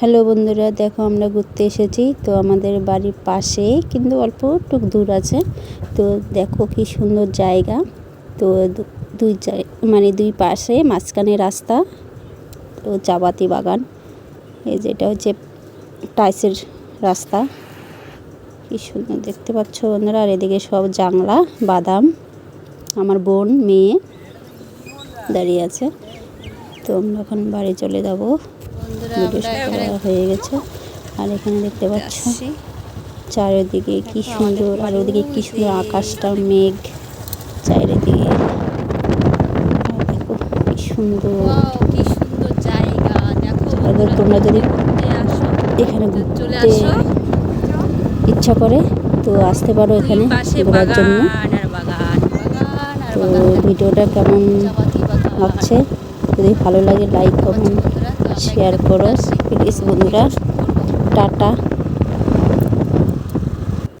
Hello বন্ধুরা, দেখো আমরা ঘুরতে এসেছি। তো আমাদের বাড়ির পাশে কিন্তু অল্প একটু দূর আছে। তো দেখো কি সুন্দর জায়গা। তো দুই মানে দুই পাশে মাঝখানে রাস্তা তো চাবাতি বাগান। এই যেটা হচ্ছে টাইসের রাস্তা। কি সুন্দর দেখতে পাচ্ছ বন্ধুরা। আর এদিকে সব জাংলা বাদাম, আমার বোন, মেয়ে দাঁড়িয়ে আছে। তো আমরা এখন বাড়ি চলে যাব। হয়ে গেছে। আর এখানে দেখতে পাচ্ছ চারিদিকে কি সুন্দর আর ওদিকে কি সুন্দর আকাশটা মেঘ চারিদিকে। কি সুন্দর। কি সুন্দর জায়গা। দেখো তোমরা যদি ঘুরতে আসো এখানে ঘুরতে ইচ্ছা করে তো আসতে পারো এখানে ঘোরার জন্য। তো ভিডিওটা কেমন লাগছে? যদি ভালো লাগে লাইক কমেন্ট শেয়ার করো প্লিজ বন্ধুরা। টাটা।